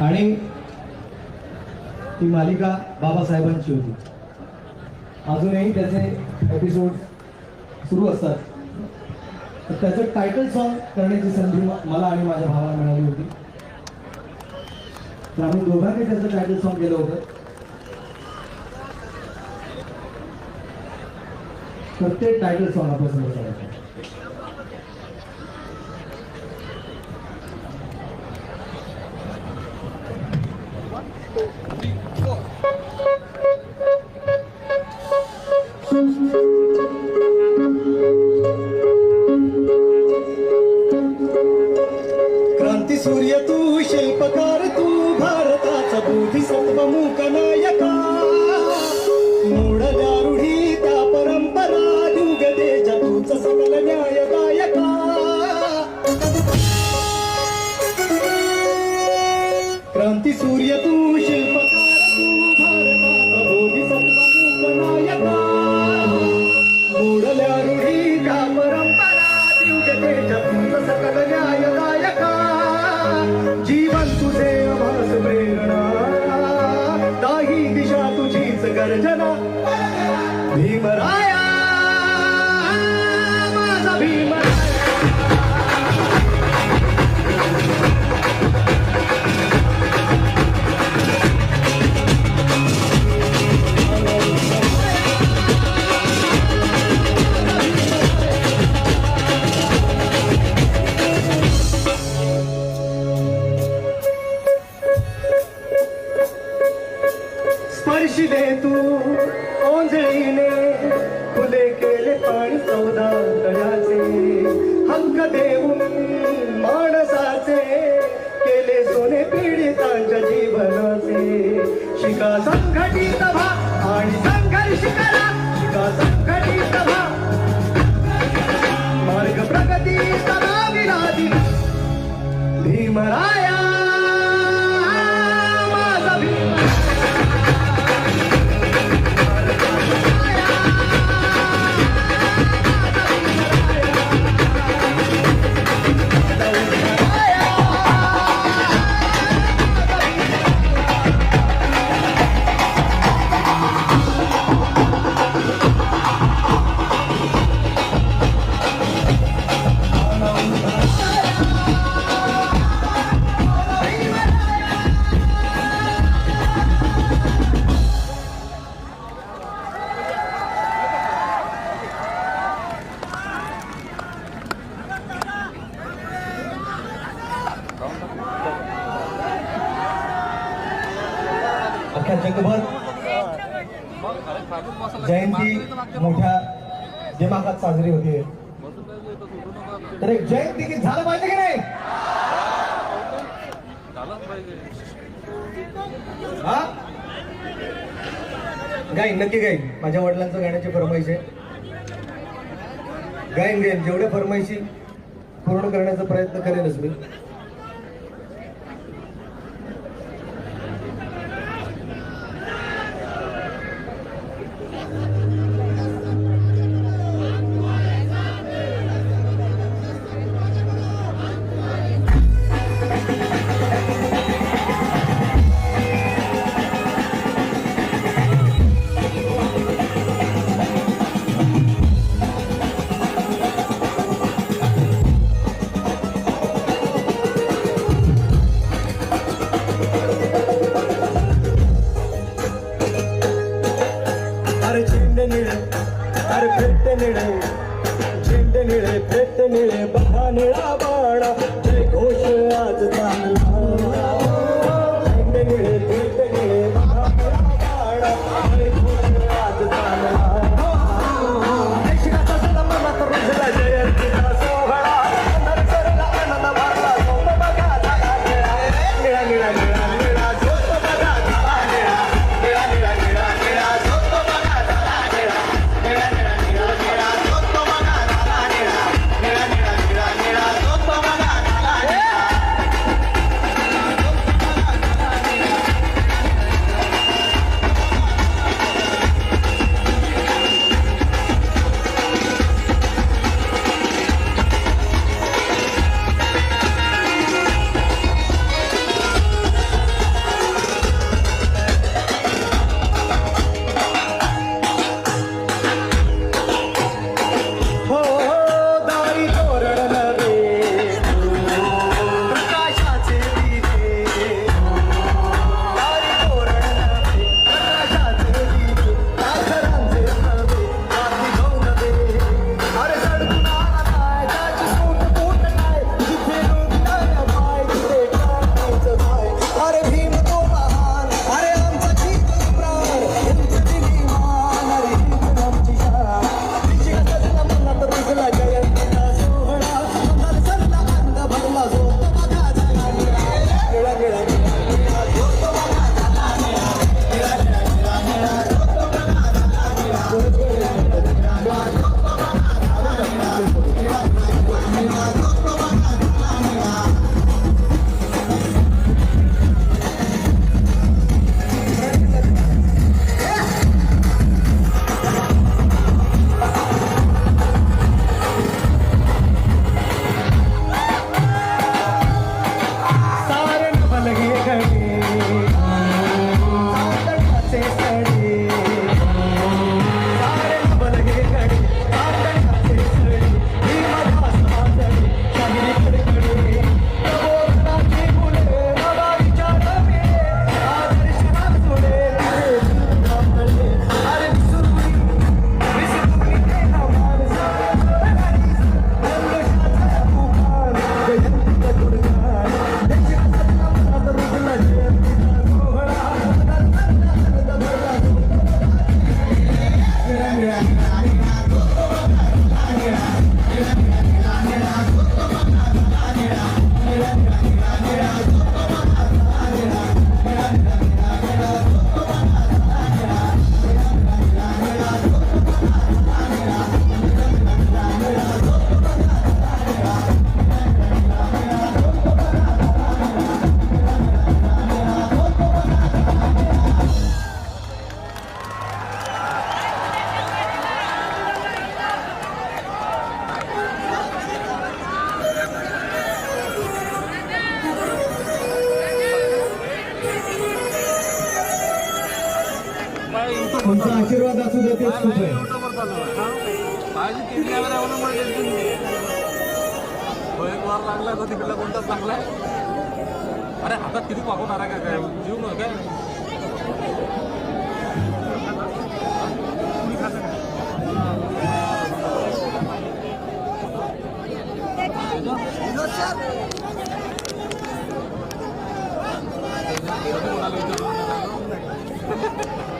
आणि ती मालिका बाबासाहेबांची होती. अजूनही त्याचे एपिसोड सुरू असतात. तर त्याचं टायटल सॉन्ग करण्याची संधी मला आणि माझ्या भावाला मिळाली होती. तर आम्ही दोघांनी त्याचं टायटल सॉन्ग केलं होतं. तर ते टायटल सॉन्ग आपण समोर करायचं सूर्य तू शिल्पकार तू भारताचा बोधिसत्व मूक नायका. मोडल्या रूढी त्या परंपरा युग देज तूच सकल न्यायदायका क्रांती सूर्य तू शिल्प जीवन तुझे आभास प्रेरणा. दाही दिशा तुझीच गर्जना. दे तू ओंजळीने फुले केले पाणी चौदा तळ्याचे हक्क देऊन माणसाचे केले सोने पीडितांच्या जीवनाचे. शिका संघटित अख्ख्या जगभर जयंती मोठ्या दिमागात साजरी होते. तर एक जयंती की झालं पाहिजे की नाही? हा? गाईन नक्की गाईन. माझ्या वडिलांचं गाण्याची फरमाईश आहे. गाईन गाईन. जेवढ्या फरमाईशी पूर्ण करण्याचा प्रयत्न करेनच मी. अरे झेंडे निळे अरे फेट निळे झेंडे निळे फेट निळे बहा निळा तुमचा आशीर्वाद असू दे तेच खूप आहे. कोणता चांगला आहे? अरे हातात किती वापरणार आहे काय काय? जीव नव्हे काय? कोणाला विचारलं